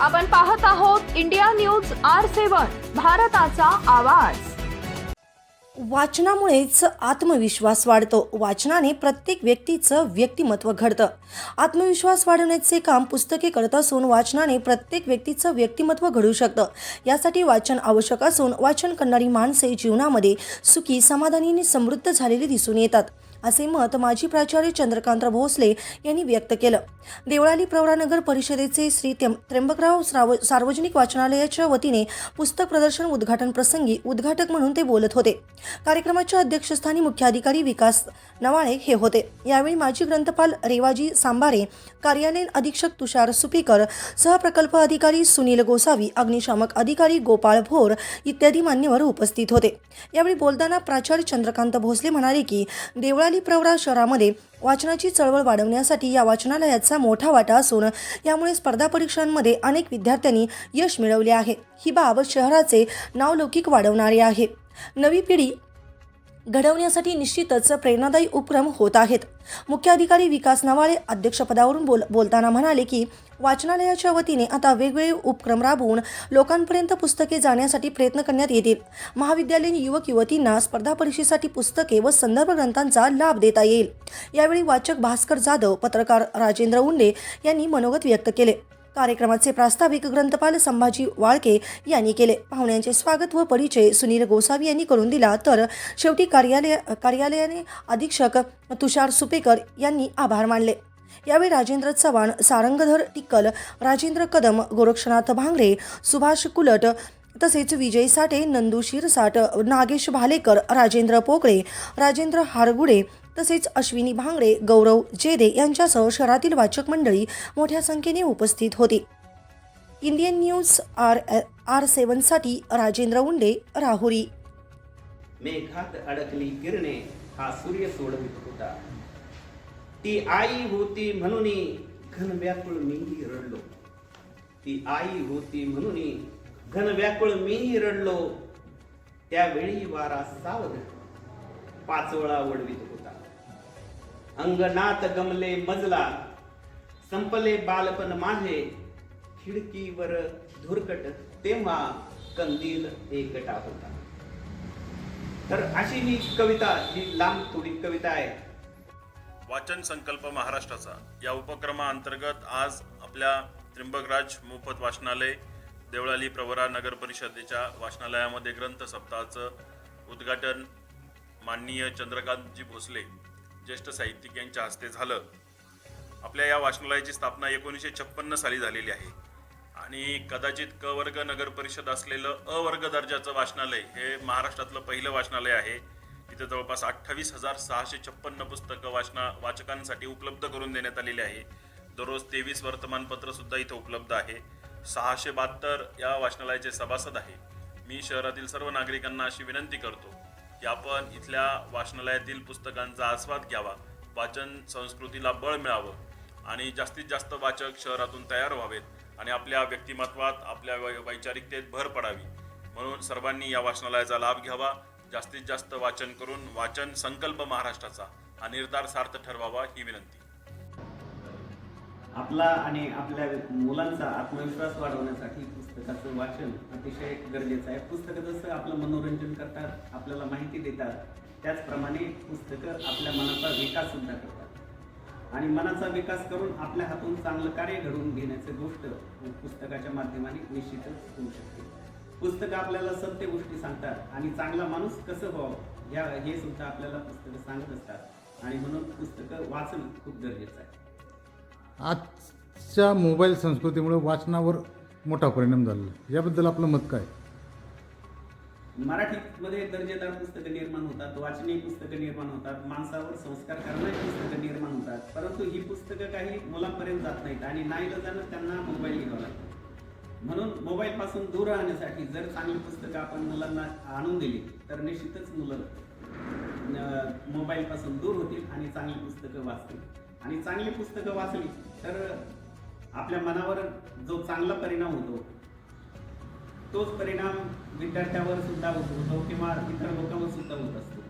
आपण पाहत आहोत इंडिया न्यूज आर सेवन भारताचा आवाज. वाचनामुळेच आत्मविश्वास वाढतो. वाचनाने प्रत्येक व्यक्तीचं व्यक्तिमत्व घडतं. आत्मविश्वास वाढवण्याचे काम पुस्तके करत असून वाचनाने प्रत्येक व्यक्तीचं व्यक्तिमत्व घडू शकतं. यासाठी वाचन आवश्यक असून वाचन करणारी माणसे जीवनामध्ये सुखी समाधानी आणि समृद्ध झालेली दिसून येतात. असे मत माजी प्राचार्य चंद्रकांत भोसले यांनी व्यक्त केलं. देवळाली प्रवरानगर परिषदेचे श्री त्र्यंबकराव श्राव सार्वजनिक वाचनालयाच्या वतीने पुस्तक प्रदर्शन उद्घाटन प्रसंगी उद्घाटक म्हणून ते बोलत होते. कार्यक्रमाच्या अध्यक्षस्थानी मुख्याधिकारी विकास नवाळे हे होते. यावेळी माजी ग्रंथपाल रेवाजी सांबारे कार्यालयीन अधीक्षक तुषार सुपीकर सहप्रकल्प अधिकारी सुनील गोसावी अग्निशामक अधिकारी गोपाळ भोर इत्यादी मान्यवर उपस्थित होते. यावेळी बोलताना प्राचार्य चंद्रकांत भोसले म्हणाले की देवळा देवळाली प्रवरा शहरामध्ये वाचनाची चळवळ वाढवण्यासाठी या वाचनालयाचा मोठा वाटा असून यामुळे स्पर्धा परीक्षांमध्ये अनेक विद्यार्थ्यांनी यश मिळवले आहे. ही बाब शहराचे नावलौकिक वाढवणारी आहे. नवी पिढी घडवण्यासाठी निश्चितच प्रेरणादायी उपक्रम होत आहेत. मुख्याधिकारी विकास नवाळे अध्यक्षपदावरून बोल बोलताना म्हणाले की वाचनालयाच्या वतीने आता वेगवेगळे उपक्रम राबवून लोकांपर्यंत पुस्तके जाण्यासाठी प्रयत्न करण्यात येतील. महाविद्यालयीन युवक युवतींना स्पर्धा परीक्षेसाठी पुस्तके व संदर्भ ग्रंथांचा लाभ देता येईल. यावेळी वाचक भास्कर जाधव पत्रकार राजेंद्र उंडे यांनी मनोगत व्यक्त केले. कार्यक्रमाचे प्रास्ताविक ग्रंथपाल संभाजी वाळके यांनी केले. पाहुण्यांचे स्वागत व परिचय सुनील गोसावी यांनी करून दिला. तर शेवटी कार्यालय कार्यालयाने अधीक्षक तुषार सुपेकर यांनी आभार मानले. यावेळी राजेंद्र चव्हाण सारंगधर टिक्कल राजेंद्र कदम गोरक्षनाथ भांगरे सुभाष कुलट तसेच विजय साठे नंदू शिरसाट नागेश भालेकर राजेंद्र पोकळे राजेंद्र हारगुडे तसेच अश्विनी भांगडे गौरव जेदे यांच्यासह शहरातील वाचक मंडळी मोठ्या संख्येने उपस्थित होती. इंडियन न्यूज आर आर सेवनसाठी राजेंद्र उंडे राहुरी. मेघात अडकली किरणे हा सूर्य सोडवित होता. ती आई होती म्हणून घन व्याकुळ मीही रडलो. ती आई होती म्हणून घन व्याकुळ मीही रडलो. त्यावेळी वारा सावध पाचवळा वडवीत होता अंगणात गमले मजला संपले बालपण माझे खिडकीवर धुरकट तेव्हा कंदील एकटा होता. तर अशी ही कविता ही लांब थोडी कविता आहे. वाचन संकल्प महाराष्ट्राचा. या उपक्रमाअंतर्गत आज आपल्या त्र्यंबकराज मोफत वाचनालय देवळाली प्रवरा नगर परिषदेच्या वाचनालयामध्ये ग्रंथ सप्ताहाचं उद्घाटन माननीय चंद्रकांतजी भोसले ज्येष्ठ साहित्यिक यांच्या हस्ते झालं. आपल्या या वाचनालयाची स्थापना एकोणीसशे छप्पन्न साली झालेली आहे. आणि कदाचित क वर्ग नगर परिषद असलेलं अवर्ग दर्जाचं वाचनालय हे महाराष्ट्रातलं पहिलं वाचनालय आहे. इथं जवळपास अठ्ठावीस हजार सहाशे छप्पन्न पुस्तकं वाचना वाचकांसाठी उपलब्ध करून देण्यात आलेली आहे. दररोज तेवीस वर्तमानपत्रसुद्धा इथं उपलब्ध आहे. सहाशे बहात्तर या वाचनालयाचे सभासद आहे. मी शहरातील सर्व नागरिकांना अशी विनंती करतो की आपण इथल्या वाचनालयातील पुस्तकांचा आस्वाद घ्यावा वाचन संस्कृतीला बळ मिळावं आणि जास्तीत जास्त वाचक शहरातून तयार व्हावेत आणि आपल्या व्यक्तिमत्वात आपल्या वै- वैचारिकतेत भर पडावी. म्हणून सर्वांनी या वाचनालयाचा लाभ घ्यावा. जास्तीत जास्त वाचन करून वाचन संकल्प महाराष्ट्राचा हा निर्धार सार्थ ठरवावा ही विनंती. आपला आणि आपल्या मुलांचा आत्मविश्वास वाढवण्यासाठी पुस्तकाचं वाचन अतिशय गरजेचं आहे. पुस्तकं जसं आपलं मनोरंजन करतात आपल्याला माहिती देतात त्याचप्रमाणे पुस्तकं आपल्या मनाचा विकास सुद्धा करतात. आणि मनाचा विकास करून आपल्या हातून चांगलं कार्य घडवून घेण्याची गोष्ट पुस्तकाच्या माध्यमाने निश्चितच होऊ शकते. पुस्तकं आपल्याला सत्य गोष्टी सांगतात आणि चांगला माणूस कसं व्हावं या हे सुद्धा आपल्याला पुस्तकं सांगत असतात. आणि म्हणून पुस्तकं वाचणं खूप गरजेचं आहे. आजच्या मोबाईल संस्कृतीमुळे वाचनावर मोठा परिणाम झालेला आहे. याबद्दल आपलं मत काय? मराठीमध्ये दर्जेदार पुस्तकं निर्माण होतात वाचनीय पुस्तकं निर्माण होतात माणसावर संस्कार करणारी पुस्तकं निर्माण होतात. परंतु ही पुस्तकं काही मुलांपर्यंत जात नाहीत आणि नाही जाणं त्यांना मोबाईल घ्यावा लागतो. म्हणून मोबाईलपासून दूर राहण्यासाठी जर चांगली पुस्तकं आपण मुलांना आणून दिली तर निश्चितच मुलं मोबाईलपासून दूर होतील आणि चांगली पुस्तकं वाचतील. आणि चांगली पुस्तकं वाचली तर आपल्या मनावर जो चांगला परिणाम होतो तोच परिणाम विद्यार्थ्यावर सुद्धा होत होतो किंवा इतर लोकांवर सुद्धा होत असतो.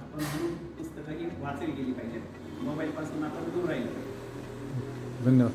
आपण म्हणून पुस्तकं ही वाचली गेली पाहिजेत. मोबाईल पासून आपण दूर राहिलं. पाहिजे धन्यवाद.